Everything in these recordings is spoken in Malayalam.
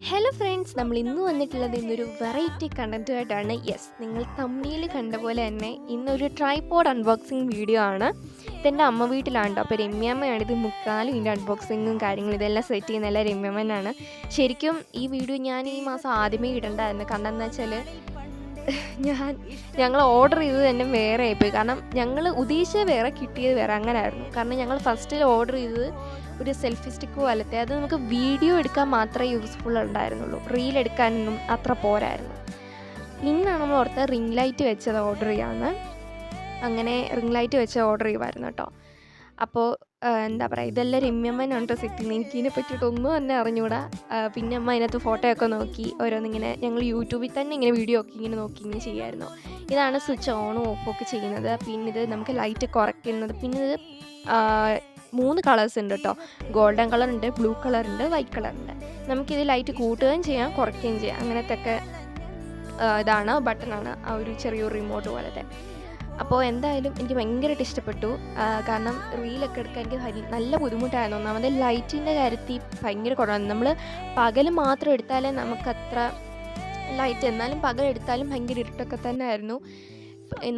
ഹലോ ഫ്രണ്ട്സ് നമ്മൾ ഇന്ന് വന്നിട്ടുള്ളത് ഇന്നൊരു വെറൈറ്റി കണ്ടന്റുമായിട്ടാണ് യെസ് നിങ്ങൾ തമ്മിയിൽ കണ്ട പോലെ തന്നെ ഇന്നൊരു ട്രൈപോഡ് അൺബോക്സിങ് വീഡിയോ ആണ്. ഇതെന്റെ അമ്മ വീട്ടിലാണ് ട്ടോ. അപ്പോൾ രമ്യമ്മയാണ് ഇത് മുക്കാലും ഇതിന്റെ അൺബോക്സിങ്ങും കാര്യങ്ങളും ഇതെല്ലാം സെറ്റ് ചെയ്യുന്ന എല്ലാം രമ്യമ്മനാണ്. ശരിക്കും ഈ വീഡിയോ ഞാൻ ഈ മാസം ആദ്യമേ ഇടണ്ടായിരുന്നു. കാരണം എന്താ വെച്ചാൽ ഞാൻ ഞങ്ങൾ ഓർഡർ ചെയ്തത് തന്നെ വേറെ ആയിപ്പോയി. കാരണം ഞങ്ങൾ ഉദ്ദേശിച്ചത് വേറെ കിട്ടിയത് വേറെ അങ്ങനെയായിരുന്നു കാരണം ഞങ്ങൾ ഫസ്റ്റിൽ ഓർഡർ ചെയ്തത് ഒരു സെൽഫി സ്റ്റിക്ക് പോലത്തെ അത് നമുക്ക് വീഡിയോ എടുക്കാൻ മാത്രമേ യൂസ്ഫുൾ ഉണ്ടായിരുന്നുള്ളൂ. റീൽ എടുക്കാനൊന്നും അത്ര പോരായിരുന്നു. ഇന്നാണ് നമ്മൾ ഓർത്ത റിംഗ് ലൈറ്റ് വെച്ചത് ഓർഡർ ചെയ്യാമെന്ന് അങ്ങനെ റിംഗ് ലൈറ്റ് വെച്ച് ഓർഡർ ചെയ്യുമായിരുന്നു കേട്ടോ അപ്പോൾ എന്താ പറയുക ഇതെല്ലാം രമ്യമ്മനാണ് കേട്ടോ സിറ്റി. ചെയ്യുന്നത് എനിക്ക് ഇതിനെ പറ്റിയിട്ടൊന്നും തന്നെ അറിഞ്ഞൂടാ. പിന്നെ അമ്മ അതിനകത്ത് ഫോട്ടോ ഒക്കെ നോക്കി ഓരോന്നിങ്ങനെ ഞങ്ങൾ യൂട്യൂബിൽ തന്നെ ഇങ്ങനെ വീഡിയോ ഒക്കെ ഇങ്ങനെ നോക്കി ഇങ്ങനെ ചെയ്യുമായിരുന്നു ഇതാണ് സ്വിച്ച് ഓണും ഓഫും ഒക്കെ ചെയ്യുന്നത്. പിന്നെ ഇത് നമുക്ക് ലൈറ്റ് കുറയ്ക്കുന്നത് പിന്നെ ഇത് മൂന്ന് കളേഴ്സ് ഉണ്ട് കേട്ടോ ഗോൾഡൻ കളർ ഉണ്ട് ബ്ലൂ കളർ ഉണ്ട് വൈറ്റ് കളർ ഉണ്ട്. നമുക്കിത് ലൈറ്റ് കൂട്ടുകയും ചെയ്യാം കുറയ്ക്കുകയും ചെയ്യാം. അങ്ങനത്തെ ഒക്കെ ഇതാണ് ബട്ടണാണ് ആ ഒരു ചെറിയൊരു റിമോട്ട് പോലത്തെ. അപ്പോൾ എന്തായാലും എനിക്ക് ഭയങ്കരമായിട്ട് ഇഷ്ടപ്പെട്ടു. കാരണം റീലൊക്കെ എടുക്കാൻ എനിക്ക് നല്ല ബുദ്ധിമുട്ടായിരുന്നു. ഒന്നാമത് ലൈറ്റിന്റെ കാര്യത്തിൽ ഭയങ്കര കുറവാണ്. നമ്മൾ പകൽ മാത്രം എടുത്താലേ നമുക്കത്ര ലൈറ്റ് എന്നാലും പകൽ എടുത്താലും ഭയങ്കര ഇരുട്ടൊക്കെ തന്നെ ആയിരുന്നു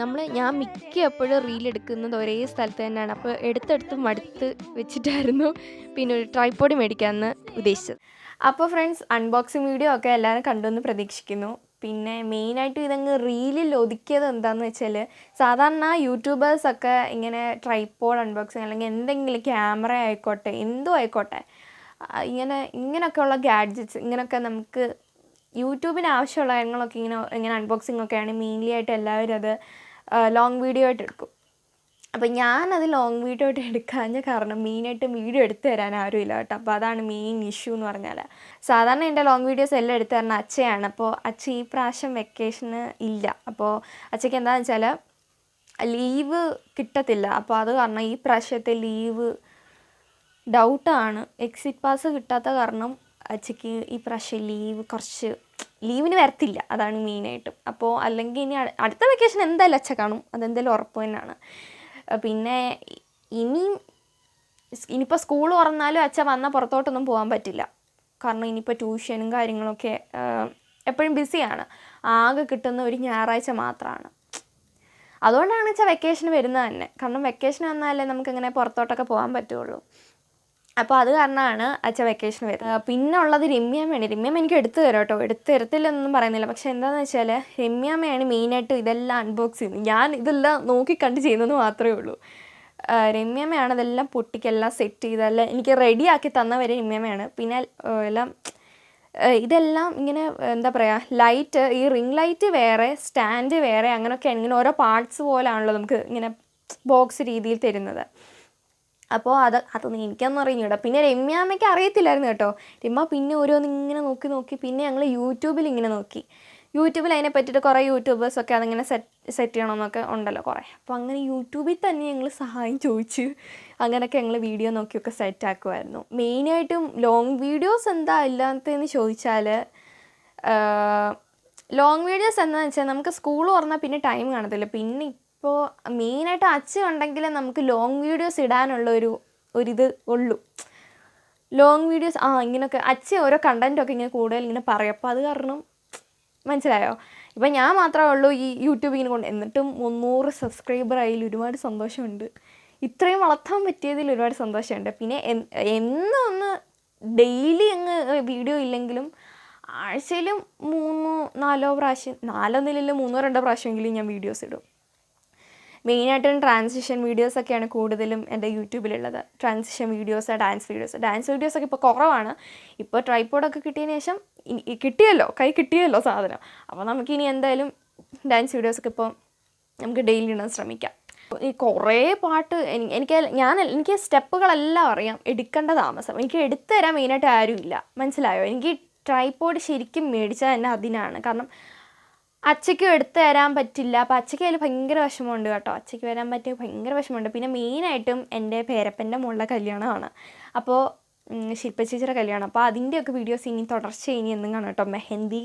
നമ്മൾ ഞാൻ മിക്ക എപ്പോഴും റീൽ എടുക്കുന്നത് ഒരേ സ്ഥലത്ത് തന്നെയാണ്. അപ്പോൾ എടുത്തെടുത്ത് മടുത്ത് വെച്ചിട്ടായിരുന്നു പിന്നെ ഒരു ട്രൈപ്പോഡ് മേടിക്കാമെന്ന് ഉദ്ദേശിച്ചത്. അപ്പോൾ ഫ്രണ്ട്സ് അൺബോക്സിങ് വീഡിയോ ഒക്കെ എല്ലാവരും കണ്ടുവെന്ന് പ്രതീക്ഷിക്കുന്നു. പിന്നെ മെയിനായിട്ട് ഇതങ്ങ് റീലിൽ ഒതുക്കിയത് എന്താണെന്ന് വെച്ചാൽ സാധാരണ യൂട്യൂബേഴ്സൊക്കെ ഇങ്ങനെ ട്രൈപ്പോഡ് അൺബോക്സിങ് അല്ലെങ്കിൽ എന്തെങ്കിലും ക്യാമറ ആയിക്കോട്ടെ എന്തോ ആയിക്കോട്ടെ ഇങ്ങനെ ഇങ്ങനെയൊക്കെയുള്ള ഗാഡ്ജറ്റ്സ് ഇങ്ങനെയൊക്കെ നമുക്ക് യൂട്യൂബിന് ആവശ്യമുള്ള കാര്യങ്ങളൊക്കെ ഇങ്ങനെ ഇങ്ങനെ അൺബോക്സിംഗ് ഒക്കെയാണ് മെയിൻലി ആയിട്ട് എല്ലാവരും അത് ലോങ് വീഡിയോ ആയിട്ട് എടുക്കും. അപ്പം ഞാനത് ലോങ് വീഡിയോ ആയിട്ട് എടുക്കാഞ്ഞ കാരണം മെയിനായിട്ട് വീഡിയോ എടുത്തു തരാൻ ആരുമില്ല കേട്ടോ. അപ്പോൾ അതാണ് മെയിൻ ഇഷ്യൂ എന്ന് പറഞ്ഞാൽ സാധാരണ എന്റെ ലോങ് വീഡിയോസ് എല്ലാം എടുത്തു തരുന്ന അച്ഛയാണ്. അപ്പോൾ അച്ഛ ഈ പ്രാവശ്യം വെക്കേഷന് ഇല്ല. അപ്പോൾ അച്ഛയ്ക്ക് എന്താണെന്ന് വെച്ചാൽ ലീവ് കിട്ടത്തില്ല. അപ്പോൾ അത് കാരണം ഈ പ്രാവശ്യത്തെ ലീവ് ഡൗട്ടാണ് എക്സിറ്റ് പാസ് കിട്ടാത്ത കാരണം അച്ഛയ്ക്ക് ഈ പ്രാവശ്യം ലീവ് കുറച്ച് ലീവിന് വരത്തില്ല. അതാണ് മെയിനായിട്ടും അപ്പോൾ അല്ലെങ്കിൽ ഇനി അടുത്ത വെക്കേഷൻ എന്തായാലും അച്ഛ കാണും. അതെന്തായാലും ഉറപ്പ് തന്നെയാണ്. പിന്നെ ഇനി ഇനിയിപ്പോൾ സ്കൂൾ തുറന്നാലും അച്ഛൻ വന്നാൽ പുറത്തോട്ടൊന്നും പോകാൻ പറ്റില്ല. കാരണം ഇനിയിപ്പോൾ ട്യൂഷനും കാര്യങ്ങളൊക്കെ എപ്പോഴും ബിസിയാണ് ആകെ കിട്ടുന്ന ഒരു ഞായറാഴ്ച മാത്രമാണ് അതുകൊണ്ടാണ് വെച്ചാൽ വെക്കേഷൻ വരുന്നത് തന്നെ. കാരണം വെക്കേഷൻ വന്നാലേ നമുക്കിങ്ങനെ പുറത്തോട്ടൊക്കെ പോകാൻ പറ്റുള്ളൂ. അപ്പോൾ അത് കാരണമാണ് അച്ഛൻ വെക്കേഷൻ വരുന്നത്. പിന്നെ ഉള്ളത് രമ്യാമ്മയാണ്. രമ്യാമ്മ എനിക്ക് എടുത്തു തരാം കേട്ടോ. എടുത്തു തരത്തില്ലെന്നൊന്നും പറയുന്നില്ല. പക്ഷെ എന്താണെന്ന് വെച്ചാൽ രമ്യാമ്മയാണ് മെയിനായിട്ട് ഇതെല്ലാം അൺബോക്സ് ചെയ്യുന്നത്. ഞാൻ ഇതെല്ലാം നോക്കി കണ്ട് ചെയ്യുന്നത് മാത്രമേ ഉള്ളൂ. ആ, രമ്യാമ്മയാണ് ഇതെല്ലാം പൊട്ടിക്കെല്ലാം സെറ്റ് ചെയ്തെല്ലാം എനിക്ക് റെഡിയാക്കി തന്നവരെ രമ്യാമ്മയാണ്. പിന്നെ എല്ലാം ഇതെല്ലാം ഇങ്ങനെ എന്താ പറയുക ലൈറ്റ് ഈ റിംഗ് ലൈറ്റ് വേറെ സ്റ്റാൻഡ് വേറെ അങ്ങനെയൊക്കെയാണ് ഇങ്ങനെ ഓരോ പാർട്സ് പോലാണല്ലോ നമുക്ക് ഇങ്ങനെ ബോക്സ് രീതിയിൽ തരുന്നത്. അപ്പോൾ അത് അതൊന്നും എനിക്കൊന്നും അറിഞ്ഞൂടാ. പിന്നെ രമ്യാമ്മയ്ക്ക് അറിയത്തില്ലായിരുന്നു കേട്ടോ. രമ്യ പിന്നെ ഓരോന്ന് ഇങ്ങനെ നോക്കി നോക്കി പിന്നെ ഞങ്ങൾ യൂട്യൂബിൽ ഇങ്ങനെ നോക്കി. യൂട്യൂബിൽ അതിനെ പറ്റിയിട്ട് കുറേ യൂട്യൂബേഴ്സൊക്കെ അതിങ്ങനെ സെറ്റ് സെറ്റ് ചെയ്യണമെന്നൊക്കെ ഉണ്ടല്ലോ കുറേ. അപ്പോൾ അങ്ങനെ യൂട്യൂബിൽ തന്നെ ഞങ്ങൾ സഹായം ചോദിച്ച് അങ്ങനെയൊക്കെ ഞങ്ങൾ വീഡിയോ നോക്കിയൊക്കെ സെറ്റ് ആക്കുമായിരുന്നു മെയിനായിട്ടും ലോങ് വീഡിയോസ് എന്താ ഇല്ലാത്തതെന്ന് ചോദിച്ചാൽ ലോങ് വീഡിയോസ് എന്താണെന്ന് വെച്ചാൽ നമുക്ക് സ്കൂൾ തുറന്നാൽ പിന്നെ ടൈം കാണത്തില്ല. പിന്നെ ഇപ്പോൾ മെയിനായിട്ട് അച്ഛൻ ഉണ്ടെങ്കിൽ നമുക്ക് ലോങ് വീഡിയോസ് ഇടാനുള്ള ഒരു ഒരിത് ഉള്ളൂ. ലോങ് വീഡിയോസ് ആ ഇങ്ങനെയൊക്കെ അച്ഛൻ ഓരോ കണ്ടന്റൊക്കെ ഇങ്ങനെ കൂടുതൽ ഇങ്ങനെ പറയും. അപ്പോൾ അത് കാരണം മനസ്സിലായോ? ഇപ്പം ഞാൻ മാത്രമേ ഉള്ളൂ ഈ യൂട്യൂബ് ഇങ്ങനെ കൊണ്ട് എന്നിട്ടും മുന്നൂറ് സബ്സ്ക്രൈബർ ആയതിൽ ഒരുപാട് സന്തോഷമുണ്ട്. ഇത്രയും വളർത്താൻ പറ്റിയതിൽ ഒരുപാട് സന്തോഷമുണ്ട്. പിന്നെ എന്നൊന്ന് ഡെയിലി അങ്ങ് വീഡിയോ ഇല്ലെങ്കിലും ആഴ്ചയിലും മൂന്നോ നാലോ പ്രാവശ്യം നാലൊന്നില്ലല്ലോ മൂന്നോ രണ്ടോ പ്രാവശ്യമെങ്കിലും ഞാൻ വീഡിയോസ് ഇടും. മെയിനായിട്ടും ട്രാൻസിഷൻ വീഡിയോസൊക്കെയാണ് കൂടുതലും എന്റെ യൂട്യൂബിലുള്ളത്. Transition videos dance videos dance വീഡിയോസൊക്കെ ഇപ്പോൾ കുറവാണ്. ഇപ്പോൾ ട്രൈപ്പോഡൊക്കെ കിട്ടിയതിന് ശേഷം കിട്ടിയല്ലോ കൈ കിട്ടിയല്ലോ സാധനം. അപ്പോൾ നമുക്കിനി എന്തായാലും ഡാൻസ് വീഡിയോസൊക്കെ ഇപ്പോൾ നമുക്ക് ഡെയിലി ഇടാൻ ശ്രമിക്കാം. ഈ കുറേ പാട്ട് എനിക്ക് ഞാൻ എനിക്ക് സ്റ്റെപ്പുകളെല്ലാം അറിയാം. എടുക്കേണ്ട താമസം. എനിക്ക് എടുത്തു തരാൻ മെയിനായിട്ട് ആരുമില്ല. മനസ്സിലായോ? എനിക്ക് ട്രൈപോഡ് ശരിക്കും മേടിച്ചാൽ തന്നെ അതിനാണ്. കാരണം അച്ഛയ്ക്കും എടുത്തു തരാൻ പറ്റില്ല. അപ്പോൾ അച്ഛയ്ക്ക് അതിൽ ഭയങ്കര വിഷമമുണ്ട് കേട്ടോ. അച്ഛയ്ക്ക് വരാൻ പറ്റിയ ഭയങ്കര വിഷമമുണ്ട്. പിന്നെ മെയിനായിട്ടും എന്റെ പേരപ്പന്റെ മുകളിലെ കല്യാണമാണ്. അപ്പോൾ ശില്പ ചേച്ചിയുടെ കല്യാണം. അപ്പോൾ അതിന്റെയൊക്കെ വീഡിയോസ് ഇനി തുടർച്ച ഇനി എന്നും കാണാം കേട്ടോ. മെഹന്തി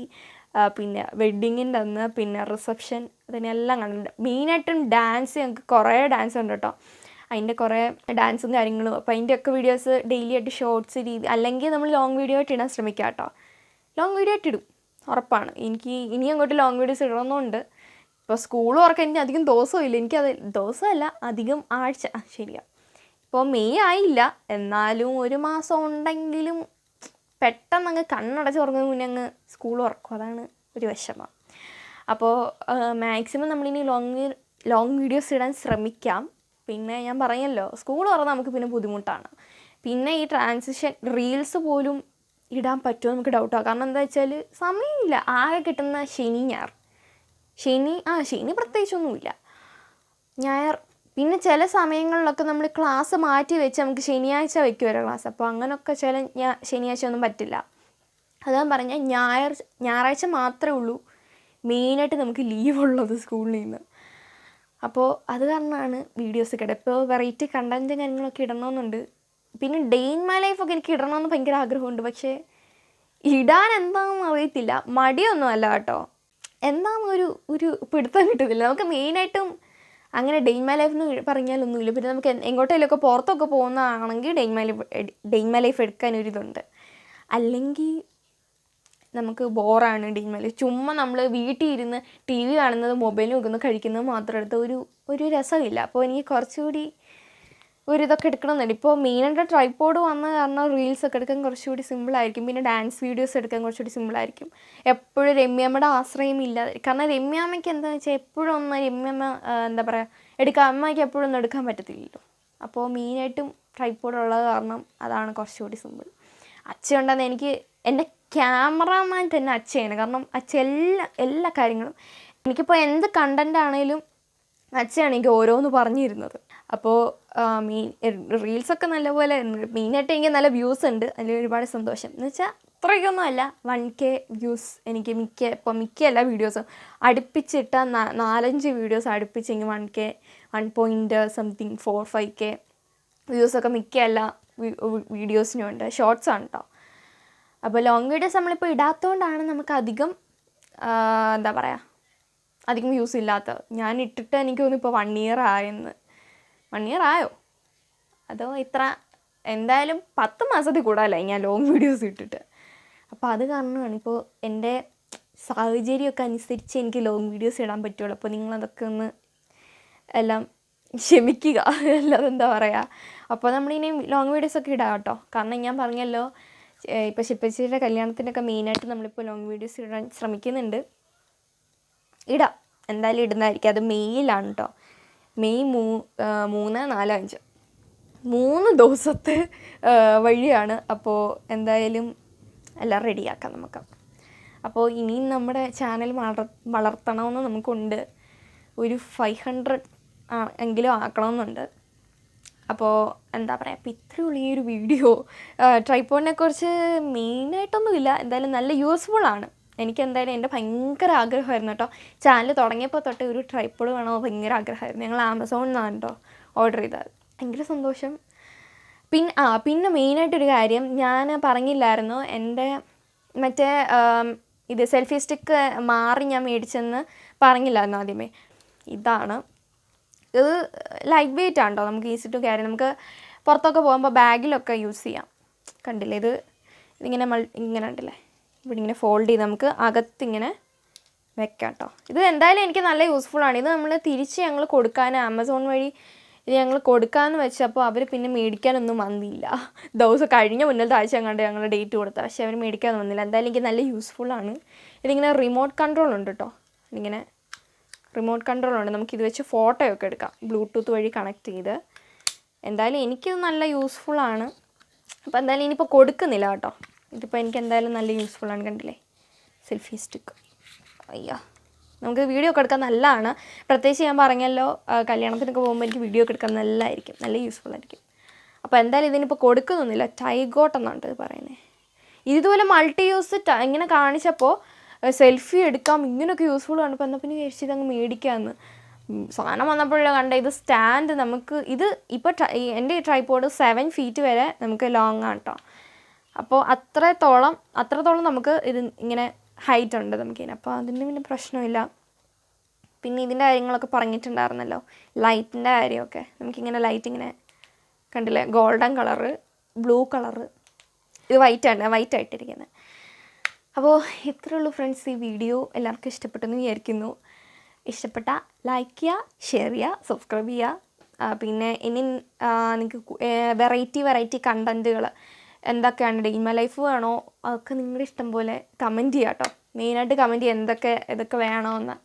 പിന്നെ വെഡ്ഡിങ്ങിന്റെ അന്ന് പിന്നെ റിസപ്ഷൻ അതിനെല്ലാം കാണുന്നുണ്ട് മെയിനായിട്ടും ഡാൻസ് ഞങ്ങൾക്ക് കുറേ ഡാൻസ് ഉണ്ട് കേട്ടോ. അതിന്റെ കുറേ ഡാൻസും കാര്യങ്ങളും. അപ്പോൾ അതിന്റെയൊക്കെ വീഡിയോസ് ഡെയിലി ആയിട്ട് ഷോർട്സ് രീതി അല്ലെങ്കിൽ നമ്മൾ ലോങ് വീഡിയോ ആയിട്ട് ഇടാൻ ശ്രമിക്കാം കേട്ടോ. ലോങ് വീഡിയോ ആയിട്ട് ഇടും. ഉറപ്പാണ്. എനിക്ക് ഇനി അങ്ങോട്ട് ലോങ് വീഡിയോസ് ഇടണമെന്നുണ്ട് ഇപ്പോൾ സ്കൂൾ തുറക്കാൻ എനിക്ക് അധികം ദിവസമില്ല എനിക്കത് ദിവസമല്ല അധികം ആഴ്ച. ശരിയാ. ഇപ്പോൾ മെയ് ആയില്ല. എന്നാലും ഒരു മാസം ഉണ്ടെങ്കിലും പെട്ടെന്ന് അങ്ങ് കണ്ണടച്ച് ഉറങ്ങുന്ന മുന്നേ അങ്ങ് സ്കൂൾ ഉറക്കും. അതാണ് ഒരു വിഷമം. അപ്പോൾ മാക്സിമം നമ്മളിനി ലോങ് ലോങ് വീഡിയോസ് ഇടാൻ ശ്രമിക്കാം. പിന്നെ ഞാൻ പറഞ്ഞല്ലോ സ്കൂൾ തുറന്നാൽ നമുക്ക് പിന്നെ ബുദ്ധിമുട്ടാണ്. പിന്നെ ഈ ട്രാൻസിഷൻ റീൽസ് പോലും ഇടാൻ പറ്റുമോ നമുക്ക് ഡൗട്ടാണ് കാരണം എന്താ വെച്ചാൽ സമയമില്ല. ആകെ കിട്ടുന്ന ശനി ഞായർ. ശനി ആ ശനി പ്രത്യേകിച്ചൊന്നുമില്ല. ഞായർ പിന്നെ ചില സമയങ്ങളിലൊക്കെ നമ്മൾ ക്ലാസ് മാറ്റി വെച്ച് നമുക്ക് ശനിയാഴ്ച വയ്ക്കുമല്ലോ ക്ലാസ് അപ്പോൾ അങ്ങനെയൊക്കെ ചില ഞാ ശനിയാഴ്ച ഒന്നും പറ്റില്ല. അതാ പറഞ്ഞാൽ ഞായർ ഞായറാഴ്ച മാത്രമേ ഉള്ളൂ. മെയിനായിട്ട് നമുക്ക് ലീവ് ഉള്ളത് സ്കൂളിൽ നിന്ന്. അപ്പോൾ അത് കാരണമാണ് വീഡിയോസ് കിട്ടുക ഇപ്പോൾ വെറൈറ്റി കണ്ടന്റും കാര്യങ്ങളൊക്കെ ഇടണമെന്നുണ്ട്. പിന്നെ ഡേ ഇൻ മൈ ലൈഫൊക്കെ എനിക്ക് ഇടണമെന്ന് ഭയങ്കര ആഗ്രഹമുണ്ട്. പക്ഷേ ഇടാൻ എന്താണെന്ന് അറിയത്തില്ല. മടിയൊന്നും അല്ല കേട്ടോ. എന്താണെന്ന് ഒരു ഒരു പിടുത്തം കിട്ടുന്നില്ല. നമുക്ക് മെയിനായിട്ടും അങ്ങനെ ഡെയിൻ മൈ ലൈഫ് എന്ന് പറഞ്ഞാലൊന്നുമില്ല. പിന്നെ നമുക്ക് എങ്ങോട്ടേലൊക്കെ പുറത്തൊക്കെ പോകുന്നതാണെങ്കിൽ day in my life day in my life എടുക്കാൻ ഒരിതുണ്ട് അല്ലെങ്കിൽ നമുക്ക് ബോറാണ് ഡെയിൻ മൈ ലൈഫ് ചുമ്മാ നമ്മൾ വീട്ടിൽ ഇരുന്ന് ടി വി കാണുന്നത് മൊബൈൽ നോക്കുന്നത് കഴിക്കുന്നത് മാത്രം എടുത്ത് ഒരു ഒരു രസമില്ല. അപ്പോൾ എനിക്ക് കുറച്ചുകൂടി ഒരു ഇതൊക്കെ എടുക്കണമെന്നുണ്ട്. ഇപ്പോൾ മെയിനായിട്ട് ട്രൈപ്പോഡ് വന്ന കാരണം റീൽസ് ഒക്കെ എടുക്കാൻ കുറച്ചുകൂടി സിമ്പിളായിരിക്കും പിന്നെ ഡാൻസ് വീഡിയോസ് എടുക്കാൻ കുറച്ചുകൂടി സിമ്പിളായിരിക്കും എപ്പോഴും രമ്യമ്മയുടെ ആശ്രയം ഇല്ലാതെ കാരണം രമ്യാമ്മയ്ക്ക് എന്താണെന്ന് വെച്ചാൽ എപ്പോഴും ഒന്ന് രമ്യമ്മ എന്താ പറയുക എടുക്കാൻ അമ്മയ്ക്ക് എപ്പോഴും ഒന്നും എടുക്കാൻ പറ്റത്തില്ലല്ലോ. അപ്പോൾ മെയിനായിട്ടും ട്രൈപ്പോഡ് ഉള്ളത് കാരണം അതാണ് കുറച്ചുകൂടി സിമ്പിൾ അച്ഛയുണ്ടെന്ന് എനിക്ക് എന്റെ ക്യാമറാമാൻ തന്നെ അച്ഛയാണ് കാരണം അച്ഛ എല്ലാ എല്ലാ കാര്യങ്ങളും എനിക്കിപ്പോൾ എന്ത് കണ്ടന്റ് ആണെങ്കിലും അച്ഛയാണ് എനിക്ക് ഓരോന്ന് പറഞ്ഞിരുന്നത്. അപ്പോൾ മെയിൻ റീൽസൊക്കെ നല്ലപോലെ മെയിനായിട്ട് എനിക്ക് നല്ല വ്യൂസ് ഉണ്ട്. അതിൽ ഒരുപാട് സന്തോഷം. എന്ന് വെച്ചാൽ അത്രയ്ക്കൊന്നും അല്ല വൺ കെ വ്യൂസ് എനിക്ക് മിക്ക ഇപ്പോൾ മിക്ക എല്ലാ വീഡിയോസും അടുപ്പിച്ചിട്ട നാലഞ്ച് വീഡിയോസ് അടുപ്പിച്ച് എനിക്ക് one K one point something four five K വ്യൂസൊക്കെ മിക്ക എല്ലാ വീഡിയോസിനും ഉണ്ട്. ഷോർട്സ് ആണ് കേട്ടോ അപ്പോൾ ലോങ് വീഡിയോസ് നമ്മളിപ്പോൾ ഇടാത്തതുകൊണ്ടാണ് നമുക്ക് അധികം എന്താ പറയുക അധികം യൂസ് ഇല്ലാത്തത്. ഞാൻ ഇട്ടിട്ട് എനിക്ക് തോന്നുന്നു ഇപ്പോൾ വൺ ഇയർ ആയെന്ന്. വൺ ഇയർ ആയോ? അതോ ഇത്ര എന്തായാലും പത്ത് മാസത്തിൽ കൂടാലായി ഞാൻ ലോങ് വീഡിയോസ് ഇട്ടിട്ട്. അപ്പോൾ അത് കാരണമാണ് ഇപ്പോൾ എന്റെ സാഹചര്യമൊക്കെ അനുസരിച്ച് എനിക്ക് ലോങ് വീഡിയോസ് ഇടാൻ പറ്റുള്ളൂ. അപ്പോൾ നിങ്ങളതൊക്കെ ഒന്ന് എല്ലാം ക്ഷമിക്കുക. അല്ലാതെ എന്താ പറയുക അപ്പോൾ നമ്മളിനി ലോങ് വീഡിയോസൊക്കെ ഇടാം കേട്ടോ. കാരണം ഞാൻ പറഞ്ഞല്ലോ ഇപ്പോൾ ശില്പച്ചിയുടെ കല്യാണത്തിനൊക്കെ മെയിനായിട്ട് നമ്മളിപ്പോൾ ലോങ് വീഡിയോസ് ഇടാൻ ശ്രമിക്കുന്നുണ്ട്. ഇടാം. എന്തായാലും ഇടുന്നതായിരിക്കും. അത് മെയിലാണ് കേട്ടോ. മെയ് മൂ മൂന്ന് നാല് അഞ്ച്. മൂന്ന് ദിവസത്തെ വഴിയാണ് അപ്പോൾ എന്തായാലും എല്ലാം റെഡിയാക്കാം നമുക്ക്. അപ്പോൾ ഇനിയും നമ്മുടെ ചാനൽ വളർ വളർത്തണമെന്ന് നമുക്കുണ്ട്. ഒരു ഫൈവ് ഹൺഡ്രഡ് എങ്കിലും ആക്കണമെന്നുണ്ട്. അപ്പോൾ എന്താ പറയുക അപ്പോൾ ഇത്രയുള്ള ഈ ഒരു വീഡിയോ. ട്രൈപ്പോണിനെക്കുറിച്ച് മെയിനായിട്ടൊന്നുമില്ല. എന്തായാലും നല്ല യൂസ്ഫുൾ ആണ്. എനിക്ക് എന്തായാലും എന്റെ ഭയങ്കര ആഗ്രഹമായിരുന്നു കേട്ടോ. ചാനൽ തുടങ്ങിയപ്പോൾ തൊട്ട് ഒരു ട്രൈപ്പോഡ് വേണോ ഭയങ്കര ആഗ്രഹമായിരുന്നു. ഞങ്ങൾ ആമസോണിൽ നിന്നാണ് കേട്ടോ ഓർഡർ ചെയ്തത്. ഭയങ്കര സന്തോഷം. പിന്നെ ആ പിന്നെ മെയിനായിട്ടൊരു കാര്യം ഞാൻ പറഞ്ഞില്ലായിരുന്നു എന്റെ മറ്റേ ഇത് സെൽഫി സ്റ്റിക്ക് മാറി ഞാൻ മേടിച്ചെന്ന് പറഞ്ഞില്ലായിരുന്നു ആദ്യമേ. ഇതാണ്. ഇത് ലൈറ്റ് വെയിറ്റ് ആണ്? കേട്ടോ നമുക്ക് ഈസി ടു ക്യാരി നമുക്ക് പുറത്തൊക്കെ പോകുമ്പോൾ ബാഗിലൊക്കെ യൂസ് ചെയ്യാം. കണ്ടില്ലേ? ഇത് ഇതിങ്ങനെ മൾ ഇങ്ങനെ ഉണ്ടല്ലേ ഇവിടെ ഇങ്ങനെ ഫോൾഡ് ചെയ്ത് നമുക്ക് അകത്തിങ്ങനെ വെക്കാം കേട്ടോ ഇത് എന്തായാലും എനിക്ക് നല്ല യൂസ്ഫുൾ ആണ്. ഇത് നമ്മൾ തിരിച്ച് ഞങ്ങൾ കൊടുക്കാൻ ആമസോൺ വഴി ഇത് ഞങ്ങൾ കൊടുക്കാമെന്ന് വെച്ചപ്പോൾ അവർ പിന്നെ മേടിക്കാനൊന്നും വന്നില്ല. ദിവസം കഴിഞ്ഞ മുന്നിലത്തെ ആഴ്ച അങ്ങോട്ട് ഞങ്ങൾ ഡേറ്റ് കൊടുത്ത പക്ഷേ അവർ മേടിക്കാമെന്ന് വന്നില്ല. എന്തായാലും എനിക്ക് നല്ല യൂസ്ഫുൾ ആണ്. ഇതിങ്ങനെ റിമോട്ട് കൺട്രോൾ ഉണ്ട് കേട്ടോ ഇങ്ങനെ റിമോട്ട് കൺട്രോൾ ഉണ്ട്. നമുക്ക് ഇത് വെച്ച് ഫോട്ടോ ഒക്കെ എടുക്കാം. ബ്ലൂടൂത്ത് വഴി കണക്ട് ചെയ്ത്. എന്തായാലും എനിക്കിത് നല്ല യൂസ്ഫുൾ ആണ്. അപ്പോൾ എന്തായാലും ഇനിയിപ്പോൾ കൊടുക്കുന്നില്ല കേട്ടോ. ഇതിപ്പോൾ എനിക്ക് എന്തായാലും നല്ല യൂസ്ഫുൾ ആണ് കണ്ടില്ലേ? സെൽഫി സ്റ്റിക്ക് അയ്യോ. നമുക്ക് വീഡിയോ ഒക്കെ എടുക്കാൻ നല്ലതാണ്. പ്രത്യേകിച്ച് ഞാൻ പറഞ്ഞല്ലോ കല്യാണത്തിനൊക്കെ പോകുമ്പോൾ എനിക്ക് വീഡിയോ ഒക്കെ എടുക്കാൻ നല്ലതായിരിക്കും നല്ല യൂസ്ഫുൾ ആയിരിക്കും. അപ്പോൾ എന്തായാലും ഇതിനിപ്പോൾ കൊടുക്കുന്നൊന്നുമില്ല ടൈഗോട്ട് എന്നാണ് ഇത് പറയുന്നത് ഇതുപോലെ മൾട്ടി യൂസ് ഇങ്ങനെ കാണിച്ചപ്പോൾ സെൽഫി എടുക്കാം ഇങ്ങനെയൊക്കെ യൂസ്ഫുൾ ആണ്. അപ്പോൾ എന്നാൽ പിന്നെ വിചാരിച്ചു ഇതങ്ങ് മേടിക്കാമെന്ന് സാധനം വന്നപ്പോഴേ കണ്ട ഇത് സ്റ്റാൻഡ് നമുക്ക് ഇത് ഇപ്പോൾ എന്റെ ട്രൈപ്പോഡ് സെവൻ ഫീറ്റ് വരെ നമുക്ക് ലോങ് ആണ് കേട്ടോ അപ്പോൾ അത്രത്തോളം അത്രത്തോളം നമുക്ക് ഇത് ഇങ്ങനെ ഹൈറ്റ് ഉണ്ട് നമുക്കിതിന് അപ്പോൾ അതിന് പിന്നെ പ്രശ്നമില്ല. പിന്നെ ഇതിന്റെ കാര്യങ്ങളൊക്കെ പറഞ്ഞിട്ടുണ്ടായിരുന്നല്ലോ. ലൈറ്റിന്റെ കാര്യമൊക്കെ. നമുക്കിങ്ങനെ ലൈറ്റ് ഇങ്ങനെ കണ്ടില്ലേ? ഗോൾഡൻ കളറ് ബ്ലൂ കളറ് ഇത് വൈറ്റാണ് വൈറ്റ് ആയിട്ടിരിക്കുന്നത് അപ്പോൾ ഇത്രയേ ഉള്ളൂ ഫ്രണ്ട്സ് ഈ വീഡിയോ എല്ലാവർക്കും ഇഷ്ടപ്പെട്ടെന്ന് വിചാരിക്കുന്നു. ഇഷ്ടപ്പെട്ട ലൈക്ക് ചെയ്യുക ഷെയർ ചെയ്യുക സബ്സ്ക്രൈബ് ചെയ്യുക. പിന്നെ ഇനി നിങ്ങൾക്ക് വെറൈറ്റി വെറൈറ്റി കണ്ടന്റുകൾ എന്തൊക്കെയാണ് മൈ ലൈഫ് വേണോ? അതൊക്കെ നിങ്ങളുടെ ഇഷ്ടം പോലെ കമന്റ് ചെയ്യുക കേട്ടോ മെയിനായിട്ട് കമന്റ് ചെയ്യുക എന്തൊക്കെ ഇതൊക്കെ വേണമെന്ന്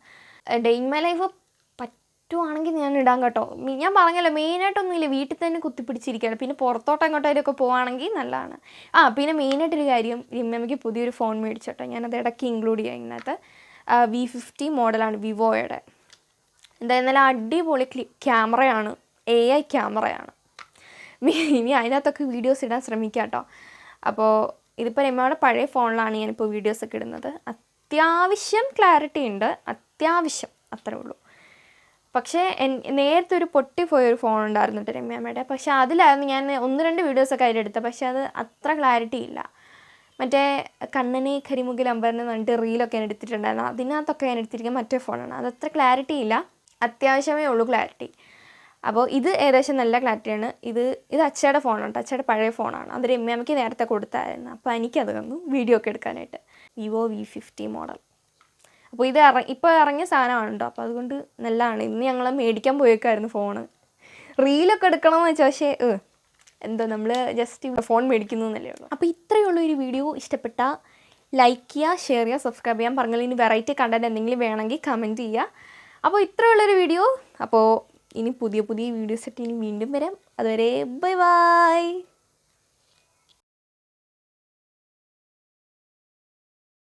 മൈ ലൈഫ് പറ്റുവാണെങ്കിൽ ഞാൻ ഇടാം കേട്ടോ. ഞാൻ പറഞ്ഞല്ലോ മെയിനായിട്ടൊന്നുമില്ല വീട്ടിൽ തന്നെ കുത്തിപ്പിടിച്ചിരിക്കുകയാണ്. പിന്നെ പുറത്തോട്ട് എങ്ങോട്ടേലൊക്കെ പോവുകയാണെങ്കിൽ നല്ലതാണ്. ആ പിന്നെ മെയിനായിട്ടൊരു കാര്യം റിമ്മയ്ക്ക് പുതിയൊരു ഫോൺ മേടിച്ചോട്ടോ ഞാനത് ഇടയ്ക്ക് ഇൻക്ലൂഡ് ചെയ്യാം ഇതിനകത്ത്. വി ഫിഫ്റ്റി മോഡലാണ് വിവോയുടെ. എന്തായാലും നല്ല അടിപൊളി ക്യാമറയാണ് എ ഐ ക്യാമറയാണ് ഇനി അതിനകത്തൊക്കെ വീഡിയോസ് ഇടാൻ ശ്രമിക്കാം കേട്ടോ അപ്പോൾ ഇതിപ്പോൾ രമ്യയുടെ പഴയ ഫോണിലാണ് ഞാനിപ്പോൾ വീഡിയോസൊക്കെ ഇടുന്നത്. അത്യാവശ്യം ക്ലാരിറ്റി ഉണ്ട്. അത്യാവശ്യം അത്രേ ഉള്ളൂ. പക്ഷേ നേരത്തെ ഒരു പൊട്ടിപ്പോയ ഒരു ഫോൺ ഉണ്ടായിരുന്നു കേട്ടോ രമ്യാമ്മയുടെ. പക്ഷേ അതിലായിരുന്നു ഞാൻ ഒന്ന് രണ്ട് വീഡിയോസൊക്കെ അതിലെടുത്തത് പക്ഷേ അത് അത്ര ക്ലാരിറ്റി ഇല്ല. മറ്റേ കണ്ണനെ കരിമുകിൽ അമ്പരന്ന് പറഞ്ഞിട്ട് റീലൊക്കെ ഞാൻ എടുത്തിട്ടുണ്ടായിരുന്നു. അതിനകത്തൊക്കെ ഞാൻ എടുത്തിരിക്കുന്ന മറ്റേ ഫോണാണ് അത് അത്ര ക്ലാരിറ്റി ഇല്ല. അത്യാവശ്യമേ ഉള്ളൂ ക്ലാരിറ്റി അപ്പോൾ ഇത് ഏകദേശം നല്ല ക്ലാരിറ്റിയാണ്. ഇത് ഇത് അച്ഛയുടെ ഫോണാണ് അച്ഛയുടെ പഴയ ഫോണാണ്. അത് രമ്യാമ്മയ്ക്ക് നേരത്തെ കൊടുത്തായിരുന്നു. അപ്പോൾ എനിക്കത് തന്നു വീഡിയോ ഒക്കെ എടുക്കാനായിട്ട്. Vivo V fifty model. അപ്പോൾ ഇത് ഇറ ഇപ്പോൾ ഇറങ്ങിയ സാധനമാണ് കേട്ടോ അപ്പോൾ അതുകൊണ്ട് നല്ലതാണ്. ഇന്ന് ഞങ്ങൾ മേടിക്കാൻ പോയേക്കായിരുന്നു ഫോണ്. റീലൊക്കെ എടുക്കണമെന്ന് വെച്ചാൽ പക്ഷേ എന്തോ നമ്മൾ ജസ്റ്റ് ഫോൺ മേടിക്കുന്നു എന്നല്ലേ ഉള്ളൂ. അപ്പോൾ ഇത്രയേ ഉള്ളൂ ഒരു വീഡിയോ. ഇഷ്ടപ്പെട്ട ലൈക്ക് ചെയ്യുക ഷെയർ ചെയ്യുക സബ്സ്ക്രൈബ് ചെയ്യാൻ പറഞ്ഞാൽ ഇനി വെറൈറ്റി കണ്ടന്റ് എന്തെങ്കിലും വേണമെങ്കിൽ കമന്റ് ചെയ്യുക അപ്പോൾ ഇത്രയുള്ളൊരു വീഡിയോ. അപ്പോൾ ഇനി പുതിയ പുതിയ വീഡിയോസ് ഇനി വീണ്ടും വരാം. അതുവരെ ബൈ ബൈ.